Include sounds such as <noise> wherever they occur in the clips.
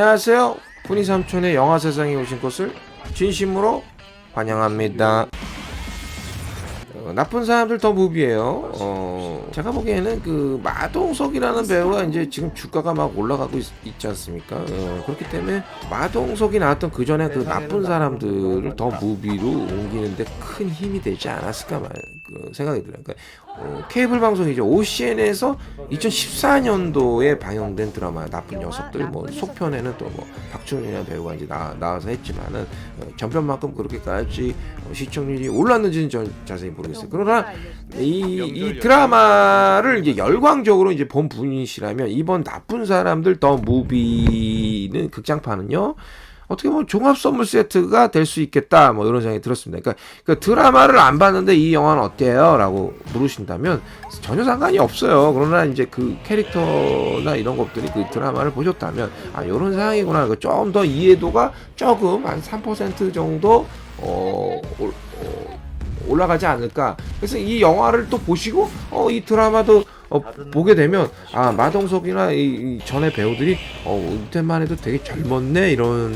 안녕하세요. 분이 삼촌의 영화 세상에 오신 것을 진심으로 환영합니다. 어, 나쁜 사람들 더 무비예요. 어, 제가 보기에는 그 마동석이라는 배우가 이제 지금 주가가 막 올라가고 있, 지 않습니까? 어, 그렇기 때문에 마동석이 나왔던 그 전에 그 나쁜 사람들을 더 무비로 옮기는데 큰 힘이 되지 않았을까 말, 그 생각이 들어요. 그러니까 어, 케이블 방송이죠. OCN에서 2014년도에 방영된 드라마 나쁜 녀석들 뭐 속편에는 또 뭐 박준이라는 배우가 이제 나, 나와서 했지만은 어, 전편만큼 그렇게까지 어, 시청률이 올랐는지는 전 자세히 모르겠어요. 그러나 이, 이 드라마를 이제 열광적으로 이제 본 분이시라면 이번 나쁜 사람들 더 무비는 극장판은요. 어떻게 보면 종합 선물 세트가 될 수 있겠다 뭐 이런 생각이 들었습니다. 그러니까, 그 드라마를 안 봤는데 이 영화는 어때요?라고 물으신다면 전혀 상관이 없어요. 그러나 이제 그 캐릭터나 이런 것들이 그 드라마를 보셨다면 아 이런 상황이구나. 좀더 이해도가 조금 한 3% 정도 어, 올- 어, 올라가지 않을까. 그래서 이 영화를 또 보시고 어, 이 드라마도 어, 보게 되면 아 마동석이나 이, 이 전에 배우들이 어 이때만 해도 되게 젊었네 이런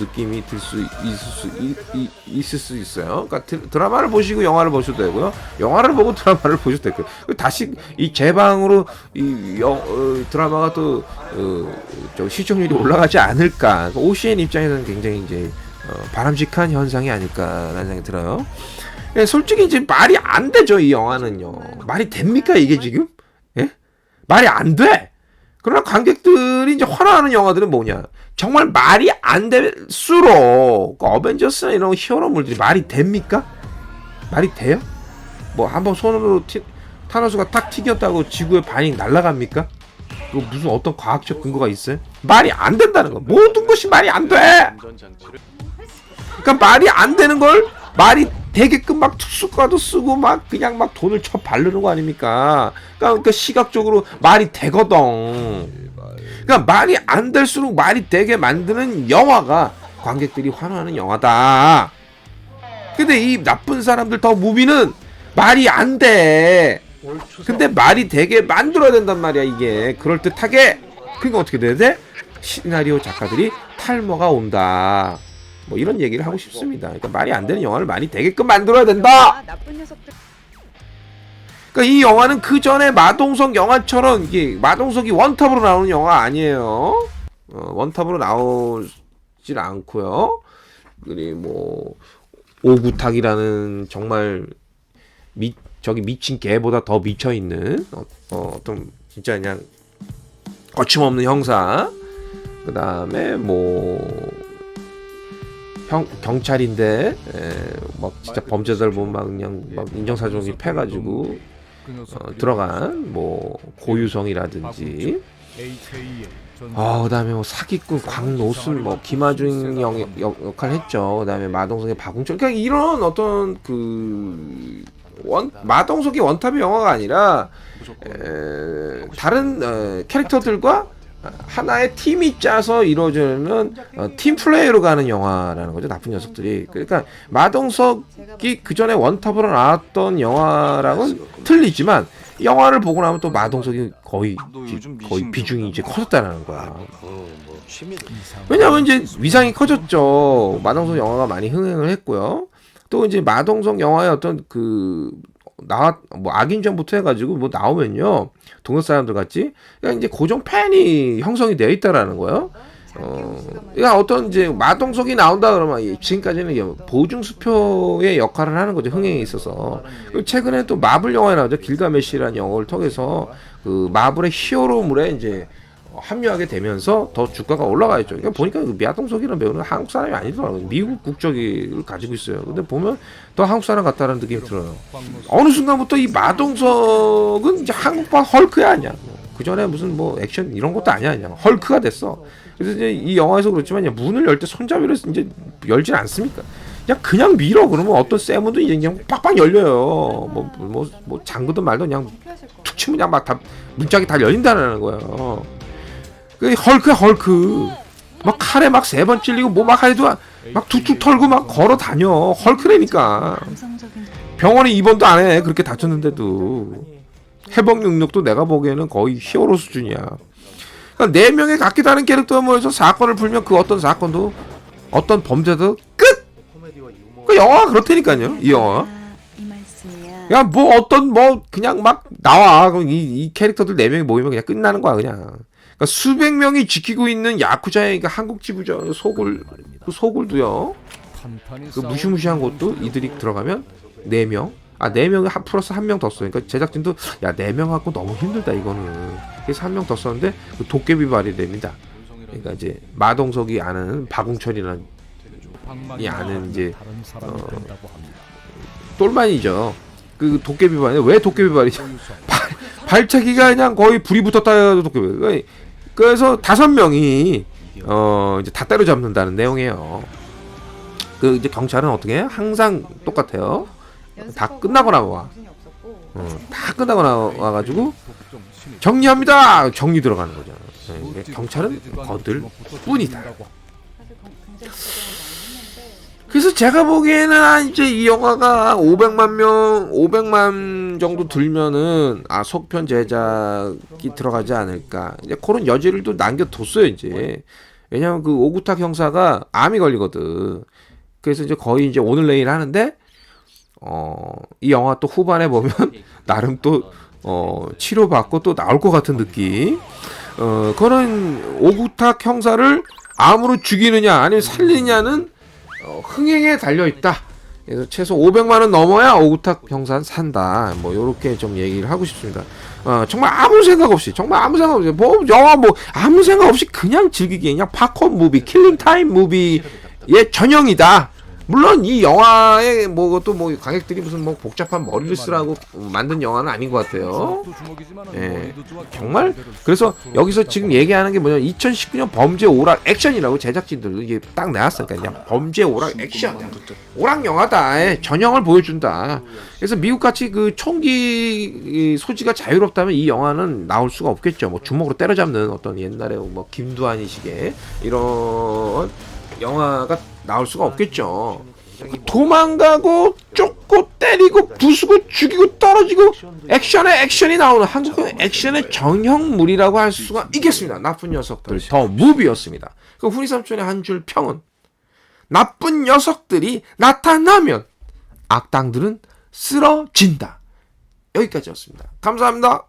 느낌이 들 수 있을 수 이, 이, 있을 수 있어요. 그러니까 드, 드라마를 보시고 영화를 보셔도 되고요. 영화를 보고 <laughs> 드라마를 보셔도 되고 다시 이 재방으로 이 영, 어, 드라마가 또 어, 저 시청률이 올라가지 않을까. 그러니까 OCN 입장에서는 굉장히 이제 어, 바람직한 현상이 아닐까라는 생각이 들어요. 예, 솔직히 이제 말이 안 되죠 이 영화는요. 말이 됩니까 이게 지금? 예? 말이 안 돼. 그러나 관객들이 이제 환호하는 영화들은 뭐냐? 정말 말이 안 될수록 그 어벤져스나 이런 히어로물들이 말이 됩니까? 말이 돼요? 뭐 한번 손으로 티, 타노스가 탁 튀겼다고 지구의 반이 날아갑니까? 그 무슨 어떤 과학적 근거가 있어요? 말이 안 된다는 거. 모든 것이 말이 안 돼. 그러니까 말이 안 되는 걸 말이 되게끔 막 특수과도 쓰고 막 그냥 막 돈을 쳐 바르는 거 아닙니까? 그러니까 그 시각적으로 말이 되거든. 그러니까 말이 안 될수록 말이 되게 만드는 영화가 관객들이 환호하는 영화다. 근데 이 나쁜 사람들 더 무비는 말이 안 돼. 근데 말이 되게 만들어야 된단 말이야 이게 그럴 듯하게 그러니까 어떻게 돼야 돼? 시나리오 작가들이 탈모가 온다. 뭐 이런 얘기를 하고 싶습니다. 그러니까 말이 안 되는 영화를 많이 되게끔 만들어야 된다. 그러니까 이 영화는 그 전에 마동석 영화처럼 이게 마동석이 원탑으로 나오는 영화 아니에요. 어, 원탑으로 나오질 않고요. 그리고 뭐 오구탁이라는 정말 미 저기 미친 개보다 더 미쳐 있는 어, 어, 어떤 진짜 그냥 거침없는 형사. 그 다음에 뭐 형, 경찰인데 에, 막 진짜 범죄자들 보면 막 그냥 막 인정사정이 패가지고 어, 들어간 뭐 고유성이라든지. 아 그다음에 뭐 사기꾼 광노순 뭐 김하중 영, 역, 역할 했죠. 그다음에 마동석의 박웅철. 그러니까 이런 어떤 그 원, 마동석이 원탑의 영화가 아니라 에, 다른 어, 캐릭터들과 하나의 팀이 짜서 이루어지는 어, 팀 플레이로 가는 영화라는 거죠 나쁜 녀석들이. 그러니까 마동석이 그 전에 원탑으로 나왔던 영화랑은 틀리지만 영화를 보고 나면 또 마동석이 거의 거의 비중이 이제 커졌다는 거야. 왜냐하면 이제 위상이 커졌죠. 마동석 영화가 많이 흥행을 했고요. 또 이제 마동석 영화의 어떤 그 나왔 뭐 악인전부터 해가지고 뭐 나오면요 동료 사람들 같이 그냥 이제 고정 팬이 형성이 되어 있다라는 거예요. 어, 그러니까 어떤 이제 마동석이 나온다 그러면 이- 지금까지는 보증 수표의 역할을 하는 거죠 흥행에 있어서. 그리고 최근에 또 마블 영화에 나오죠 길가메시라는 영화를 통해서 그 마블의 히어로물에 이제 합류하게 되면서 더 주가가 올라가 있죠. 그러니까 보니까 그 마동석이라는 배우는 한국 사람이 아니더라고요. 미국 국적을 가지고 있어요. 근데 보면 더 한국 사람 같다는 느낌이 들어요. 어느 순간부터 이 마동석은 이제 한국판 헐크야 아니야. 그 전에 무슨 뭐 액션 이런 것도 아니야 그냥 헐크가 됐어. 그래서 이제 이 영화에서 그렇지만 그냥 문을 열 때 손잡이를 이제 열진 않습니까? 그냥 그냥 밀어 그러면 어떤 쇠문도 이제 그냥 빡빡 열려요. 뭐뭐 뭐 잠그든 말든 그냥. 툭 치면 그냥 막 다 문짝이 다 열린다는 거예요. 그 헐크야 헐크. 막 칼에 막 세 번 찔리고 뭐 막 해도 막 툭툭 털고 막 걸어 다녀. 감성적인 병원에 입원도 안 해. 그렇게 다쳤는데도. 회복 능력도 내가 보기에는 거의 히어로 수준이야. 그러니까 네 명의 각기 다른 캐릭터가 모여서 사건을 풀면 그 어떤 사건도 어떤 범죄도 끝. 그 영화가 그렇다니까요. 이 영화. 야 뭐 어떤 뭐 그냥 막 나와 그럼 이, 이 캐릭터들 네 명이 모이면 그냥 끝나는 거야 그냥 그러니까 수백 명이 지키고 있는 야쿠자의 그 한국 지부죠 소굴 그 소굴도요 그 무시무시한 곳도 이들이 들어가면 네 명 아 네 명이 한 플러스 한 명 더 써. 그러니까 제작진도 야 네 명 갖고 너무 힘들다 이거는. 그래서 한 명 더 썼는데 그 도깨비 발이 됩니다. 그러니까 이제 마동석이 아는 박웅철이라는 이 아는 이제 어, 똘만이죠. 그 도깨비 발이 왜 도깨비 발이죠? <laughs> 발, 발차기가 그냥 거의 불이 붙었다 해도 도깨비. 그래서 다섯 명이 어 이제 다 때려잡는다는 내용이에요. 그 이제 경찰은 어떻게 해? 항상 똑같아요. 다 끝나고 나와. 어, 다 끝나고 나와가지고 정리합니다. 정리 들어가는 거죠. 네, 경찰은 거들 뿐이다. 그래서 제가 보기에는 한 이제 이 영화가 500만 명, 500만 정도 들면은 아 속편 제작이 들어가지 않을까. 이제 그런 여지를 또 남겨뒀어요 이제. 왜냐면 그 오구탁 형사가 암이 걸리거든. 그래서 이제 거의 이제 오늘 내일 하는데 어 이 영화 또 후반에 보면 <laughs> 나름 또 어, 치료받고 또 나올 것 같은 느낌. 어, 그런 오구탁 형사를 암으로 죽이느냐 아니면 살리느냐는 어, 흥행에 달려 있다. 그래서 최소 500만 원 넘어야 오구탁 형사는 산다. 뭐 요렇게 좀 얘기를 하고 싶습니다. 어, 정말 아무 생각 없이 정말 아무 생각 없이 뭐 영화 뭐 아무 생각 없이 그냥 즐기기 그냥 팝콘 무비, 킬링 타임 무비의 전형이다. 물론 이 영화에 뭐 그것도 뭐 관객들이 무슨 뭐 복잡한 머리를 쓰라고 만든 영화는 아닌 것 같아요. 예. 정말? 그래서 여기서 지금 얘기하는 게 뭐냐면 2019년 범죄 오락 액션이라고 제작진들 이게 딱 나왔으니까 그냥 범죄 오락 액션. 오락 영화다. 예, 전형을 보여준다. 그래서 미국 같이 그 총기 이 소지가 자유롭다면 이 영화는 나올 수가 없겠죠. 뭐 주먹으로 때려잡는 어떤 옛날에 뭐 김두한이식의 이런 영화가 나올 수가 없겠죠 도망가고 쫓고 때리고 부수고 죽이고 떨어지고 액션에 액션이 나오는 한국의 액션의 정형물이라고 할 수가 있겠습니다. 나쁜 녀석들 더 무비였습니다. 그 후리 삼촌의 한 줄 평은 나쁜 녀석들이 나타나면 악당들은 쓰러진다. 여기까지였습니다. 감사합니다.